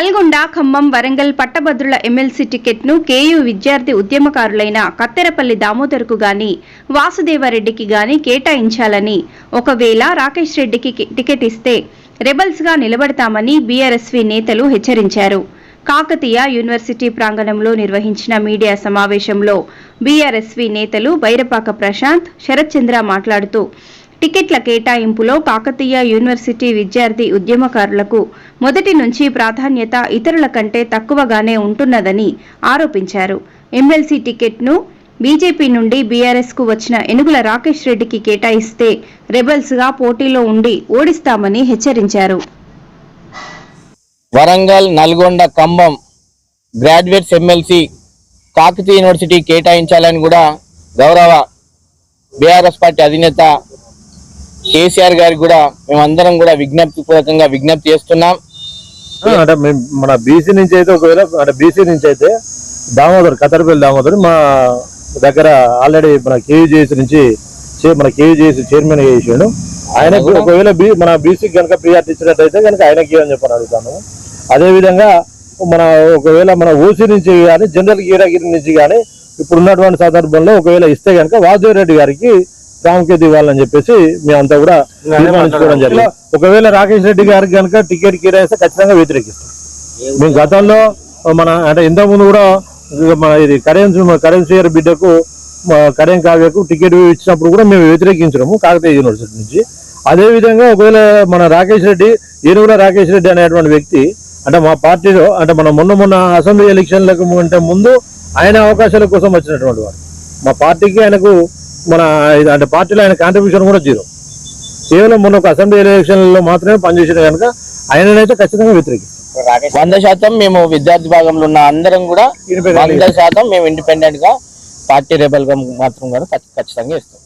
నల్గొండ ఖమ్మం వరంగల్ పట్టభద్రుల MLC టికెట్ను KU విద్యార్థి ఉద్యమకారులైన కత్తెరపల్లి దామోదర్కు గాని వాసుదేవారెడ్డికి గాని కేటాయించాలని. ఒకవేళ రాకేష్ రెడ్డికి టికెట్ ఇస్తే రెబల్స్గా నిలబడతామని బీఆర్ఎస్వి నేతలు హెచ్చరించారు. కాకతీయ యూనివర్సిటీ ప్రాంగణంలో నిర్వహించిన మీడియా సమావేశంలో బీఆర్ఎస్వి నేతలు బైరపాక ప్రశాంత్ శరత్చంద్ర మాట్లాడుతూ టికెట్ల కేటాయింపులో కాకతీయ యూనివర్సిటీ విద్యార్థి ఉద్యమకారులకు మొదటి నుంచి ప్రాధాన్యత ఇతరుల కంటే తక్కువగానే ఉంటున్నదని ఆరోపించారు. ఎమ్మెల్సీ టికెట్ను బీజేపీ నుండి బీఆర్ఎస్కు వచ్చిన ఎనుగుల రాకేష్ రెడ్డికి కేటాయిస్తే రెబల్స్గా పోటీలో ఉండి ఓడిస్తామని హెచ్చరించారు. Warangal Nalgonda Khammam graduates MLC Kakatiya university కేటాయించాలని కూడా గౌరవ బీఆర్ఎస్ పార్టీ అధినేత కేసీఆర్ గారికి కూడా మేమందరం కూడా విజ్ఞప్తి పూర్వకంగా విజ్ఞప్తి చేస్తున్నాం. అంటే మేము మన బీసీ నుంచి అయితే ఒకవేళ అంటే బీసీ నుంచి అయితే దామోదర్ కతరపల్లి దామోదర్ మా దగ్గర ఆల్రెడీ మన కేవీజేఎస్ నుంచి మన కేవీజేఎస్ చైర్మన్ చేసాడు. ఆయన ఒకవేళ బీ మన బీసీకి కనుక ప్రియార్టీ ఇచ్చినట్టయితే కనుక ఆయనకి అని చెప్పని అడుగుతాను. అదేవిధంగా మన ఒకవేళ మన ఓసీ నుంచి కానీ జనరల్ గీరాగిరి నుంచి కానీ ఇప్పుడు ఉన్నటువంటి సందర్భంలో ఒకవేళ ఇస్తే కనుక వాసుదేవ్ రెడ్డి గారికి ప్రాముఖ్యత ఇవ్వాలని చెప్పేసి మేమంతా కూడా తీర్మానించుకోవడం జరిగింది. ఒకవేళ రాకేష్ రెడ్డి గారికి కనుక టికెట్ కేటాయిస్తే ఖచ్చితంగా వ్యతిరేకిస్తాం. మేము గతంలో మన అంటే ఇంతకు ముందు కూడా మన ఇది కరెన్స్ కరెన్సీ బిడ్డకు కరెన్ కావ్యకు టికెట్ ఇచ్చినప్పుడు కూడా మేము వ్యతిరేకించినాము కాకతీయ యూనివర్సిటీ నుంచి. అదే విధంగా ఒకవేళ మన రాకేష్ రెడ్డి ఏనుగుల రాకేష్ రెడ్డి అనేటువంటి వ్యక్తి అంటే మా పార్టీలో అంటే మన మొన్న మొన్న అసెంబ్లీ ఎలక్షన్లకు అంటే ముందు ఆయన అవకాశాల కోసం వచ్చినటువంటి వాడు. మా పార్టీకి ఆయనకు మన అంటే పార్టీలో ఆయన కాంట్రిబ్యూషన్ కూడా జీరో కేవలం మొన్న ఒక అసెంబ్లీ ఎలక్షన్లో మాత్రమే పనిచేసిన కనుక ఆయననైతే ఖచ్చితంగా వ్యతిరేకిస్తాం. వంద శాతం మేము విద్యార్థి భాగంలో ఉన్న అందరం కూడా వంద శాతం మేము ఇండిపెండెంట్గా పార్టీ రెబల్గా మాత్రం కూడా ఖచ్చితంగా ఇస్తాం.